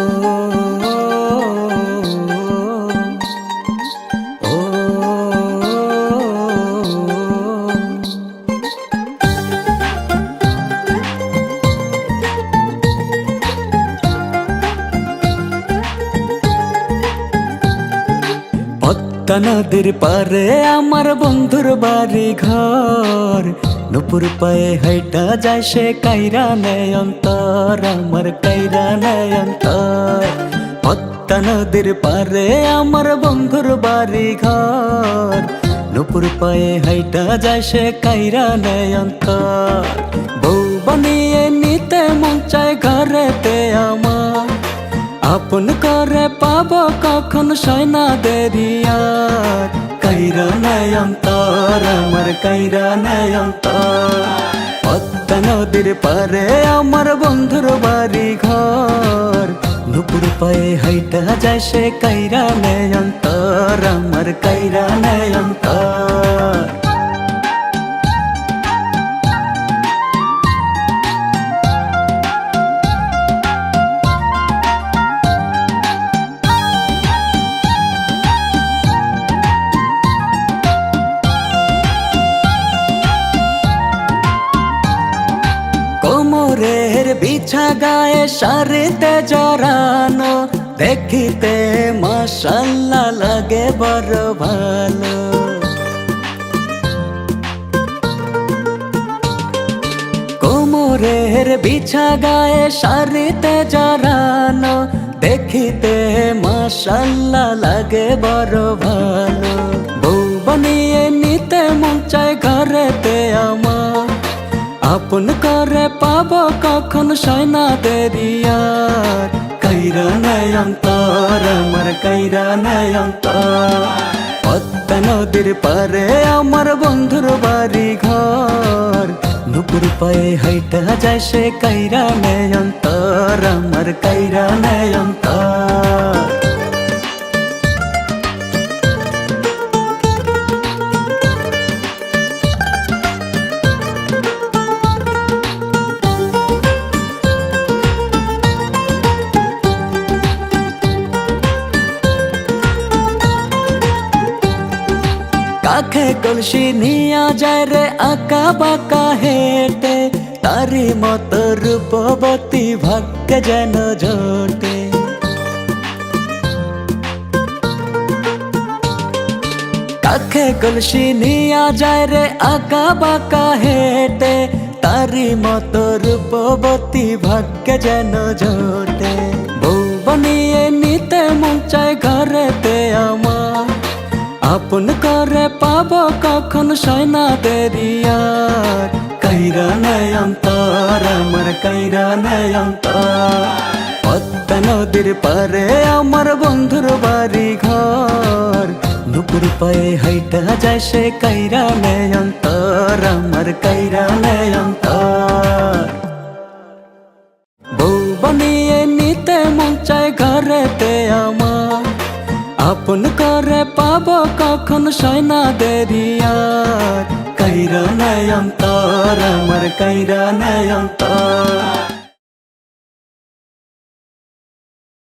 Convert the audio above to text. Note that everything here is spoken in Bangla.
amor. পদ্মা নদীর পারে আমার বন্ধুর বাড়ি ঘর নুপুর পায়ে হাইটা যায় সে কাইরা নেয় আমার কাইরা নেয় অন্তর। নদীর পারে আমার বন্ধুর বাড়ি ঘর নুপুর পায়ে হাইটা যায় সে কাইরা নেয় অন্তর। বউ বানিয়ে নিতে মন চায় ঘরেতে আমার। আপন করে পাব কখন সয়না দেরিয়ার কাইরা নয়ন্তর আমার কাইরা নয়ন্তর পদ্মা নদীর পারে আমার বন্ধুর বাড়ি ঘর নুপুর পায়ে হাইটা যায় সে কাইরা নয়ন্তর আমার কাইরা কোমরের বিছা গায়ে সারিতে জড়ানো, দেখিতে মাসাল্লা লাগে বড় ভালো। কোমরের বিছা গায়ে সারিতে জড়ানো, দেখিতে মাসাল্লা লাগে বড় ভালো। বউ বানিয়ে নিতে মন চায় ঘরেতে আমার, আপন করে পাব কখন সয়না দেরিয়ার কাইরা নয়ন্তর আমার কাইরা নয়ন্তর পদ্মা নদীর পারে আমার বন্ধুর বাড়ি ঘর নুপুর পায়ে হাইটা যায় সে কাইরা নয়ন্তর আমার কাইরা নয়ন্তর কাখে কলসি নিয়া যায় রে আঁকা বাঁকা হেঁটে তারি মত রূপবতী ভাগ্যে যেন জোটে কাখে কলসি নিয়া যায় রে আঁকা বাঁকা হেঁটে তারি মত রূপবতী ভাগ্যে যেন জোটে বউ বানিয়ে নিতে মন চায় ঘরেতে আমার আপন করে পাব কখন সয়না দেরিয়ার কাইরা নয়ন্তর আমার কাইরা নয়ন্তর পদ্মা নদীর পারে আমার বন্ধুর বাড়ি ঘর নুপুর পায়ে হাইটা যায় সে কাইরা নয়ন্তর আমার কাইরা নয়ন্তর বউ বানিয়ে নিতে মন চায় ঘরেতে আমার। আপন করে কখন সয়না দেরিয়ার কাইরা নয়ন্তর আমার কাইরা নয়ন্তর